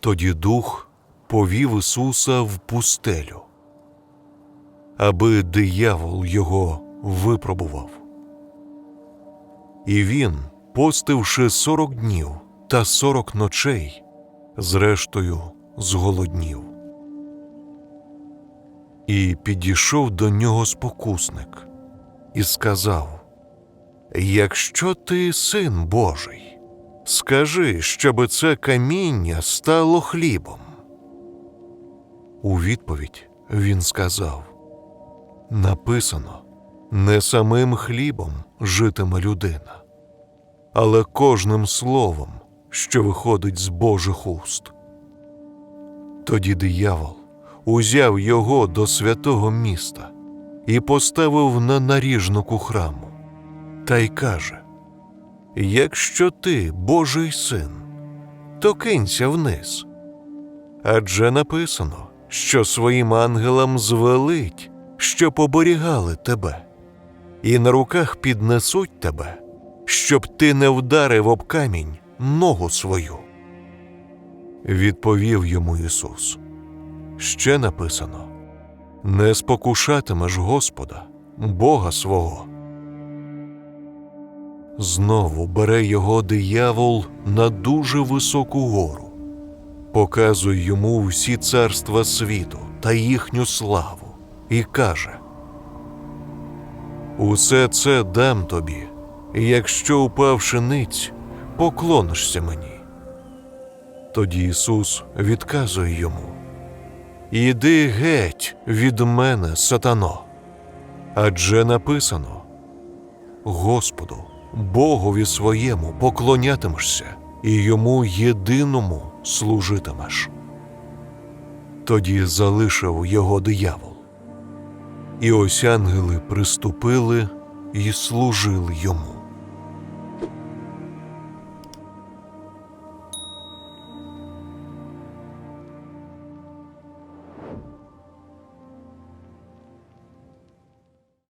Тоді дух повів Ісуса в пустелю, аби диявол його випробував. І він, постивши сорок днів та сорок ночей, зрештою зголоднів. І підійшов до нього спокусник і сказав: Якщо ти син Божий, скажи, щоби це каміння стало хлібом. У відповідь він сказав: Написано, не самим хлібом житиме людина, але кожним словом, що виходить з Божих уст. Тоді диявол узяв його до святого міста і поставив на наріжнику храму, та й каже: Якщо ти Божий син, то кинься вниз. Адже написано, що своїм ангелам звелить, щоб оберігали тебе, і на руках піднесуть тебе, щоб ти не вдарив об камінь ногу свою. Відповів йому Ісус. Ще написано: Не спокушатимеш Господа, Бога свого. Знову бере його диявол на дуже високу гору, показує йому всі царства світу та їхню славу, і каже: Усе це дам тобі, якщо упавши ниць, поклонишся мені. Тоді Ісус відказує йому: Іди геть від мене, сатано. Адже написано: Господу, Богові своєму поклонятимешся і йому єдиному служитимеш. Тоді залишив його диявол. І ось ангели приступили і служили йому.